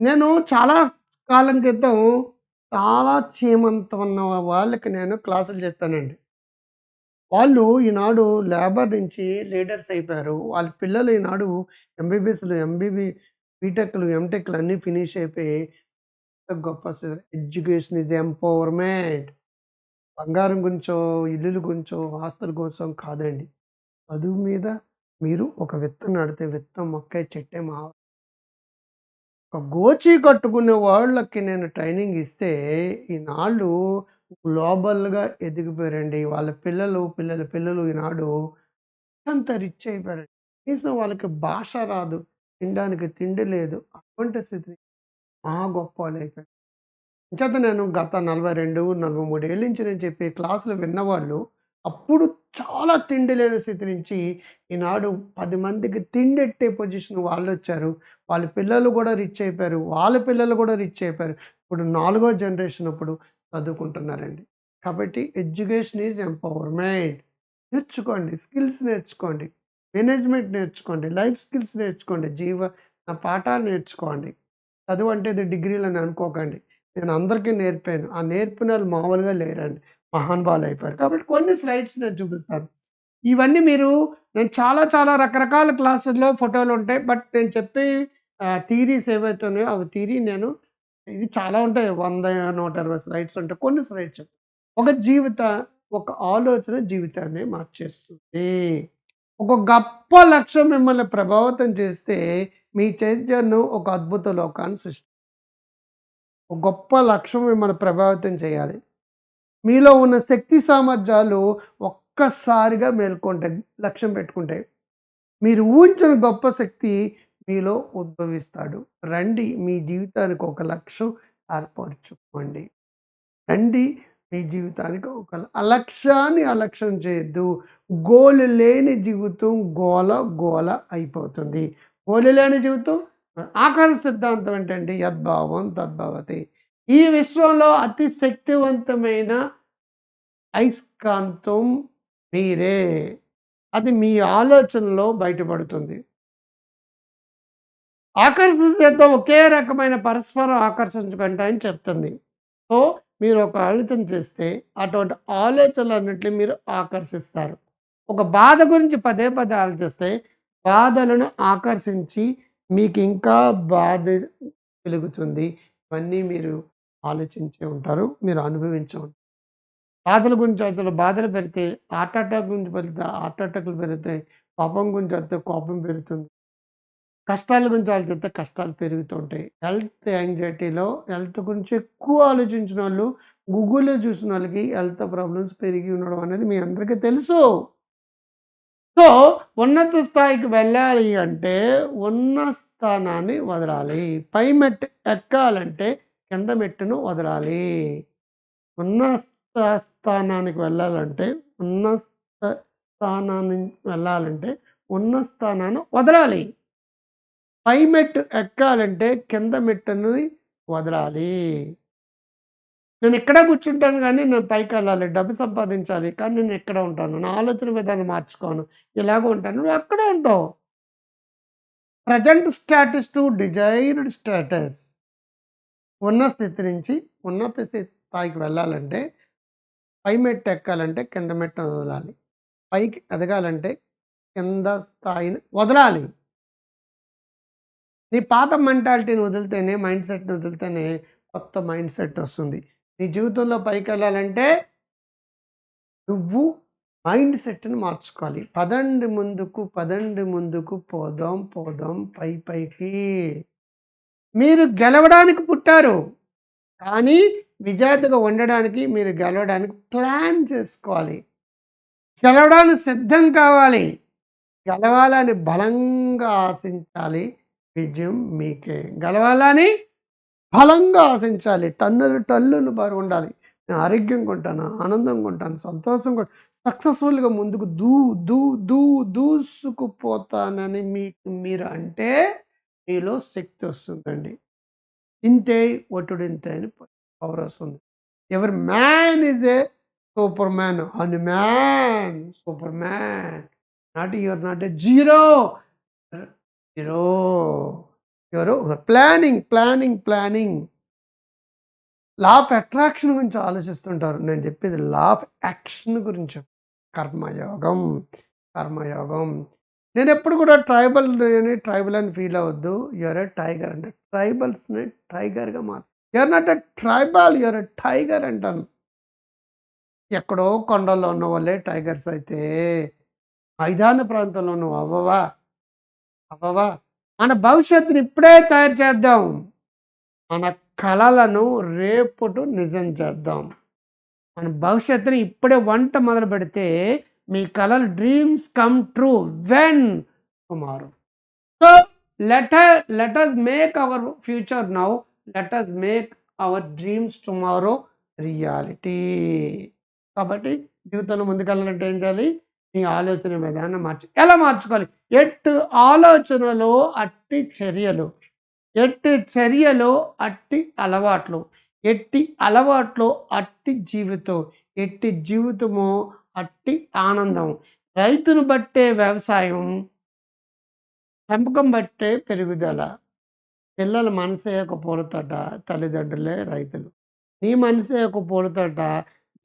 నేను చాలా కాలం క్రితం చాలా చీమంతం ఉన్న వాళ్ళకి నేను క్లాసులు చెప్పానండి. వాళ్ళు ఈనాడు లేబర్ నుంచి లీడర్స్ అయిపోయారు. వాళ్ళ పిల్లలు ఈనాడు ఎంబీబీఎస్‌లు, ఎంబీబీ బీటెక్‌లు, ఎంటెక్‌లు అన్నీ ఫినిష్ అయిపోయి గొప్ప ఎడ్యుకేషన్ ఇస్ ఎంపవర్‌మెంట్. బంగారం గురించో, ఇల్లుల గురించో, ఆస్తుల కోసం కాదండి. చదువు మీద మీరు ఒక విత్తం నాటితే విత్తనం మొక్కే చెట్టే మా ఒక గోచి కట్టుకునే వాళ్ళకి నేను ట్రైనింగ్ ఇస్తే ఈనాళ్ళు గ్లోబల్‌గా ఎదిగిపోయారండి. వాళ్ళ పిల్లలు, పిల్లల పిల్లలు ఈనాడు అంత రిచ్ అయిపోయారండి. కనీసం వాళ్ళకి భాష రాదు. తినడానికి తిండి లేదు. అటువంటి స్థితి మహా అయిపోయింది చేత నేను గత నలభై రెండు నలభై మూడు ఏళ్ళ నుంచి నేను చెప్పే క్లాసులు విన్నవాళ్ళు అప్పుడు చాలా తిండి లేని స్థితి నుంచి ఈనాడు పది మందికి తిండెట్టే పొజిషన్ వాళ్ళు వచ్చారు వాళ్ళ పిల్లలు కూడా రిచ్ అయిపోయారు. వాళ్ళ పిల్లలు కూడా రిచ్ అయిపోయారు. ఇప్పుడు నాలుగో జనరేషన్ అప్పుడు చదువుకుంటున్నారండి. కాబట్టి ఎడ్యుకేషన్ ఈజ్ ఎంపవర్‌మెంట్. నేర్చుకోండి. స్కిల్స్ నేర్చుకోండి. మేనేజ్మెంట్ నేర్చుకోండి. లైఫ్ స్కిల్స్ నేర్చుకోండి. జీవ పాఠాలు నేర్చుకోండి. చదువు అంటే ఇది డిగ్రీలని అనుకోకండి. నేను అందరికీ నేర్పాను. ఆ నేర్పినోళ్ళు మామూలుగా లేరండి. మహానుభావులైపోయారు. కాబట్టి కొన్ని స్లైడ్స్ నేను చూపిస్తాను. ఇవన్నీ మీరు నేను చాలా చాలా రకరకాల క్లాసుల్లో ఫోటోలుంటాయి. బట్ నేను చెప్పే థీరీస్ ఏవైతే ఉన్నాయో అవి థియరీ నేను ఇది చాలా ఉంటాయి. వంద నూట అరవై స్లైడ్స్ ఉంటాయి. కొన్ని స్లైడ్స్ ఒక జీవిత ఒక ఆలోచన జీవితాన్ని మార్చేస్తుంది. ఒక గొప్ప లక్ష్యం మిమ్మల్ని ప్రభావితం చేస్తే మీ చైతన్యం ఒక అద్భుత లోకాన్ని సృష్టి ఒక గొప్ప లక్ష్యం మిమ్మల్ని ప్రభావితం చేయాలి. మీలో ఉన్న శక్తి సామర్థ్యాలు ఒక్కసారిగా మేల్కొంటాయి. లక్ష్యం పెట్టుకుంటాయి. మీరు ఊహించిన గొప్ప శక్తి మీలో ఉద్భవిస్తాడు. రండి మీ జీవితానికి ఒక లక్ష్యం ఏర్పరచుకోండి. రండి మీ జీవితానికి ఒక అలక్ష్యాన్ని అలక్ష్యం చేయొద్దు. గోలు లేని జీవితం గోల గోల అయిపోతుంది. గోలు లేని జీవితం ఆకార సిద్ధాంతం ఏంటండి? యద్భావం తద్భవతి. ఈ విశ్వంలో అతి శక్తివంతమైన అయస్కాంతం మీరే. అది మీ ఆలోచనలో బయటపడుతుంది. ఆకర్షిత ఒకే రకమైన పరస్పరం ఆకర్షించకండి అని చెప్తుంది. సో, మీరు ఒక ఆలోచన చేస్తే అటువంటి ఆలోచనలన్నిటిని మీరు ఆకర్షిస్తారు. ఒక బాధ గురించి పదే పదే ఆలోచిస్తే బాధలను ఆకర్షించి మీకు ఇంకా బాధ కలుగుతుంది. ఇవన్నీ మీరు ఆలోచించే ఉంటారు. మీరు అనుభవించే ఉంటారు. బాధల గురించి అసలు బాధలు పెరిగితే హార్ట్ అటాక్ గురించి పెరిగితే హార్ట్ అటాక్‌లు పెరుగుతాయి. కోపం గురించి వస్తే కోపం పెరుగుతుంది. కష్టాల గురించి ఆలోచిస్తే కష్టాలు పెరుగుతూ ఉంటాయి. హెల్త్ యాంగ్జైటీలో హెల్త్ గురించి ఎక్కువ ఆలోచించిన వాళ్ళు గూగుల్‌లో చూసిన వాళ్ళకి హెల్త్ ప్రాబ్లమ్స్ పెరిగి ఉండడం అనేది మీ అందరికీ తెలుసు. సో, ఉన్నత స్థాయికి వెళ్ళాలి అంటే ఉన్న స్థానాన్ని వదలాలి. పై మెట్టు ఎక్కాలంటే కింద మెట్టును వదలాలి. ఉన్న స్థానానికి వెళ్ళాలంటే ఉన్న స్థానాన్ని వెళ్ళాలంటే ఉన్న స్థానాన్ని వదలాలి. పై మెట్టు ఎక్కాలంటే కింద మెట్టుని వదలాలి. నేను ఇక్కడే కూర్చుంటాను కానీ నేను పైకి వెళ్ళాలి డబ్బు సంపాదించాలి. కానీ నేను ఇక్కడ ఉంటాను. నా ఆలోచన విధానం మార్చుకోను. ఇలాగే ఉంటాను. నువ్వు అక్కడే ఉంటావు. Present status to desired status. ఉన్న స్థితి నుంచి ఉన్నత స్థాయికి వెళ్ళాలంటే పై మెట్టు ఎక్కాలంటే కింద మెట్టు వదలాలి. పైకి ఎదగాలంటే కింద స్థాయిని వదలాలి. నీ పాత మెంటాలిటీని వదిలితేనే మైండ్ సెట్‌ని వదిలితేనే కొత్త మైండ్ సెట్ వస్తుంది. నీ జీవితంలో పైకెళ్ళాలంటే నువ్వు మైండ్ సెట్‌ని మార్చుకోవాలి. పదండి ముందుకు, పదండి ముందుకు పోదాం, పోదాం పై పైకి. మీరు గెలవడానికి పుట్టారు. కానీ విజేతగా ఉండడానికి మీరు గెలవడానికి ప్లాన్ చేసుకోవాలి. గెలవడానికి సిద్ధం కావాలి. గెలవాలని బలంగా ఆశించాలి. విజయం మీకే. గెలవాలని బలంగా ఆశించాలి. టన్నులు టన్నులు ఉండాలి నేను ఆరోగ్యంగా ఉంటాను. ఆనందంగా ఉంటాను. సంతోషంగా సక్సెస్‌ఫుల్‌గా ముందుకు దూ దూ దూ దూసుకుపోతానని మీకు మీరు అంటే మీలో శక్తి వస్తుందండి. ఇంతే ఒట్టుడు ఇంతే అని పవర్ వస్తుంది. ఎవరి man is a super man. Hanuman super man. Not you're not a zero. Zero. ఎవరో planning planning planning. Law of attraction గురించి ఆలోచిస్తుంటారు. నేను చెప్పేది లా ఆఫ్ యాక్షన్ గురించి. కర్మయోగం కర్మయోగం. నేను ఎప్పుడు కూడా ట్రైబల్ అని ట్రైబల్ అని ఫీల్ అవ్వద్దు. యువర్ ఎ టైగర్ అంటే. ట్రైబల్స్ని టైగర్గా మారు you're not a tribal you're a tiger అంటాను. ఎక్కడో కొండల్లో ఉన్న వాళ్ళే టైగర్స్ అయితే. మైదాన ప్రాంతంలో నువ్వు అవ్వవా? అవ్వవా? మన భవిష్యత్తుని ఇప్పుడే తయారు చేద్దాం. మన కళలను రేపుటు నిజం చేద్దాం. మన భవిష్యత్తుని ఇప్పుడే వంట మొదలు పెడితే మీ కళలు dreams come true when tomorrow so let let us make our future now let us make our dreams tomorrow reality కాబట్టి జీవితంలో ముందుకెళ్ళాలంటే ఏం చేయాలి? నీ ఆలోచన విధానం మార్చు ఎలా మార్చుకోవాలి? ఎట్టు ఆలోచనలో అట్టి చర్యలు ఎట్టి చర్యలో అట్టి అలవాట్లు ఎట్టి అలవాట్లు అట్టి జీవితం ఎట్టి జీవితము అట్టి ఆనందం. రైతును బట్టే వ్యవసాయం పెంపకం బట్టే పెరుగుదల. పిల్లల మనసే ఒక పూలతోట తల్లిదండ్రులే రైతులు. నీ మనసే ఒక పూలతోట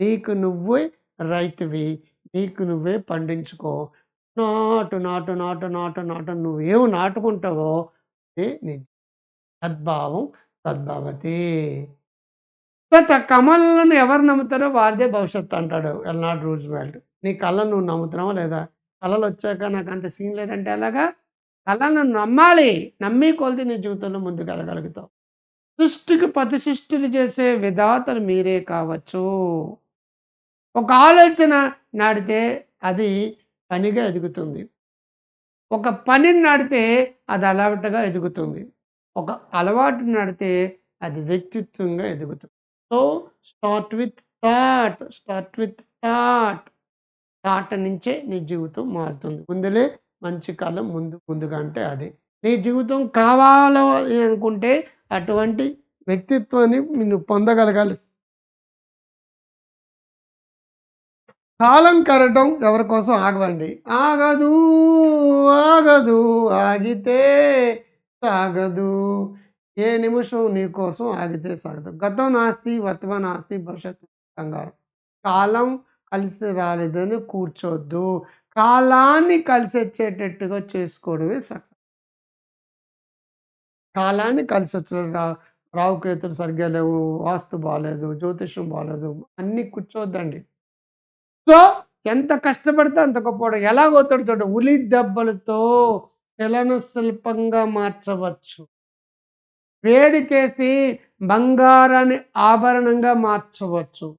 నీకు నువ్వే రైతువి. నీకు నువ్వే పండించుకో. నాటు నాటు నాటు నాటు నాటు నువ్వేం నాటుకుంటావో అదే నీ సద్భావం సద్భావతి. తర్వాత కమలను ఎవరు నమ్ముతారో వారిదే భవిష్యత్తు అంటాడు ఎల్నాడు రూజ్వెల్ట్. నీ కళ్ళ నువ్వు నమ్ముతున్నావా లేదా? కళలు వచ్చాక నాకు అంత సీన్ లేదంటే ఎలాగా? కళను నమ్మాలి. నమ్మి కొలిది నీ జీవితంలో ముందుకు వెళ్ళగలుగుతావు. సృష్టికి ప్రతి చేసే విధాతలు మీరే కావచ్చు. ఒక ఆలోచన నాడితే అది పనిగా ఎదుగుతుంది. ఒక పనిని నాడితే అది అలవాటుగా ఎదుగుతుంది. ఒక అలవాటు నాడితే అది వ్యక్తిత్వంగా ఎదుగుతుంది. So start with thought start with thought. Thought నుంచే నీ జీవితం మారుతుంది. ముందులే మంచి కాలం ముందు ముందుగా అంటే అది. నీ జీవితం కావాలని అనుకుంటే అటువంటి వ్యక్తిత్వాన్ని నువ్వు పొందగలగాలి. కాలం కరటం ఎవరి కోసం ఆగవండి? ఆగదు ఆగదు ఆగితే సాగదు. ఏ నిమిషం నీ కోసం ఆగితే సాగదు. గతం నాస్తి వర్తమాన ఆస్తి భవిష్యత్తు కంగారు కాలం కలిసి రాలేదని కూర్చోద్దు. కాలాన్ని కలిసి వచ్చేటట్టుగా చేసుకోవడమే సక్సెస్. కాలాన్ని కలిసి వచ్చిన రా రావుకేతులు సరిగ్గా లేవు వాస్తు బాగాలేదు జ్యోతిష్యం బాగాలేదు అన్నీ కూర్చోద్దండి. సో ఎంత కష్టపడితే అంత గొప్పవాడు. ఎలాగోతాడు చూడ ఉలి దెబ్బలతో శిలను శిల్పంగా మార్చవచ్చు. వేడి చేసి బంగారాన్ని ఆభరణంగా మార్చవచ్చు.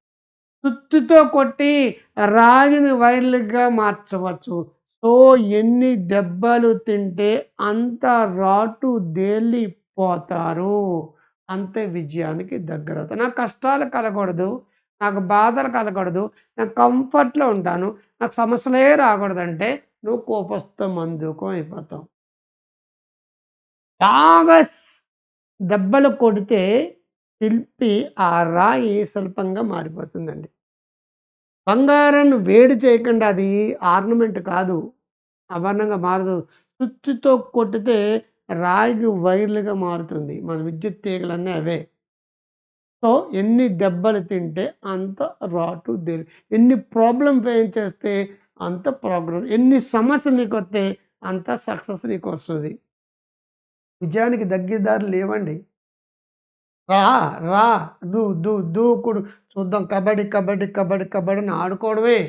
తుత్తుతో కొట్టి రాగిని వైర్లుగా మార్చవచ్చు. సో ఎన్ని దెబ్బలు తింటే అంత రాటు దేలిపోతారు. అంతే విజయానికి దగ్గర నా కష్టాలు కలగూడదు నాకు బాధలు కలగకూడదు నాకు కంఫర్ట్లో ఉంటాను నాకు సమస్యలే రాకూడదంటే నువ్వు కోపస్థ మందుకం అయిపోతావు. బాగా దెబ్బలు కొడితే శిల్పి ఆ రాయి శిల్పంగా మారిపోతుందండి. బంగారాన్ని వేడి చేయకుండా అది ఆర్నమెంట్ కాదు అవర్ణంగా మారదు. సుత్తితో కొట్టితే రాయికి వైర్లుగా మారుతుంది. మన విద్యుత్ తీగలన్నీ అవే. సో ఎన్ని దెబ్బలు తింటే అంత రాటు దే ఎన్ని ప్రాబ్లం ఫేస్ చేస్తే అంత ప్రాబ్లం ఎన్ని సమస్యలు నీకు వస్తే అంత సక్సెస్ నీకు వస్తుంది విజయానికి దగ్గరదారు లేవండి. రా రా దూ దూ దూకుడు చూద్దాం కబడ్డీ కబడ్డీ కబడ్డీ కబడ్డీ అని ఆడుకోవడమే.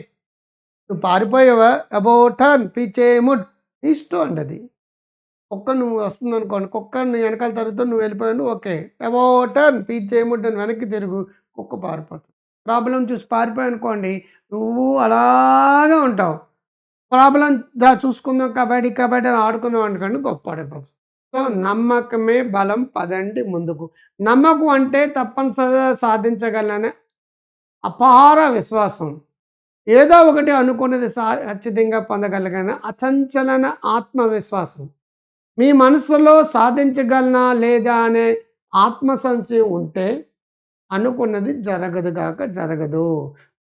నువ్వు పారిపోయావా? అబౌ టర్న్ పీచే ముడ్ ఇష్టం అండి అది. కుక్క నువ్వు వస్తుంది అనుకోండి కుక్క నీ వెనకాల తరుగుతూ నువ్వు వెళ్ళిపోయాను ఓకే. అబౌ టర్న్ పీచే చేయమంటాను వెనక్కి తిరుగు కుక్క పారిపోతుంది. ప్రాబ్లం చూసి పారిపోయి అనుకోండి నువ్వు అలాగా ఉంటావు. ప్రాబ్లం దా చూసుకుందాం కబడ్డీ కబడ్డీ అని ఆడుకుందాం అనుకోండి గొప్ప ఆడిపోతుంది సో నమ్మకమే బలం పదండి ముందుకు. నమ్మకం అంటే తప్పనిసరిగా సాధించగలనే అపార విశ్వాసం. ఏదో ఒకటి అనుకున్నది సా ఖచ్చితంగా పొందగలిగిన అచంచలన ఆత్మవిశ్వాసం. మీ మనసులో సాధించగలనా లేదా అనే ఆత్మ సంశయం ఉంటే అనుకున్నది జరగదు కాక జరగదు.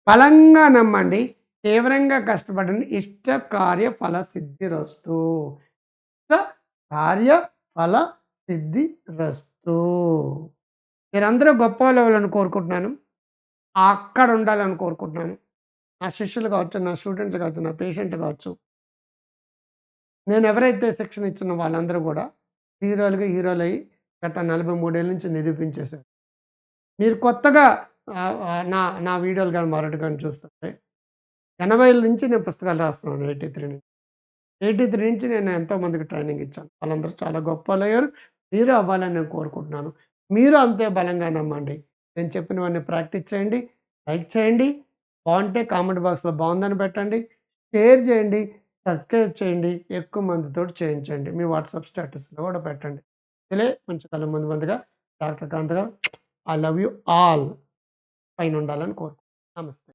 బలంగా నమ్మండి. తీవ్రంగా కష్టపడండి. ఇష్ట కార్య ఫల సిద్ధి రస్తు. ఇష్ట కార్య ఫల సిద్ధి రస్తు. మీరందరూ గొప్ప అవ్వాలని కోరుకుంటున్నాను. అక్కడ ఉండాలని కోరుకుంటున్నాను. నా శిష్యులు కావచ్చు నా స్టూడెంట్లు కావచ్చు నా పేషెంట్ కావచ్చు. నేను ఎవరైతే శిక్షణ ఇచ్చిన వాళ్ళందరూ కూడా హీరోలుగా హీరోలు అయ్యి గత నలభై మూడేళ్ళ నుంచి నిరూపించేశారు. మీరు కొత్తగా నా నా వీడియోలు కానీ మరొకటి కానీ చూస్తుంటే ఎనభై నుంచి నేను పుస్తకాలు రాస్తున్నాను ఎయిటీ త్రీ నుంచి. ఎయిటీ త్రీ నుంచి నేను ఎంతో మందికి ట్రైనింగ్ ఇచ్చాను. వాళ్ళందరూ చాలా గొప్ప అయ్యారు. మీరు అవ్వాలని నేను కోరుకుంటున్నాను. మీరు అంతే బలంగా నమ్మండి. నేను చెప్పినవన్నీ ప్రాక్టీస్ చేయండి లైక్ చేయండి బాగుంటే కామెంట్ బాక్స్లో బాగుందని పెట్టండి షేర్ చేయండి. సబ్స్క్రైబ్ చేయండి ఎక్కువ మందితో చేయించండి. మీ వాట్సాప్ స్టేటస్లో కూడా పెట్టండి. ఇదే మంచి కాలం ముందు ముందుగా డాక్టర్ కాంత్ గారు ఐ లవ్ యూ ఆల్ పైన ఉండాలని కోరుకుంటున్నాను. నమస్తే.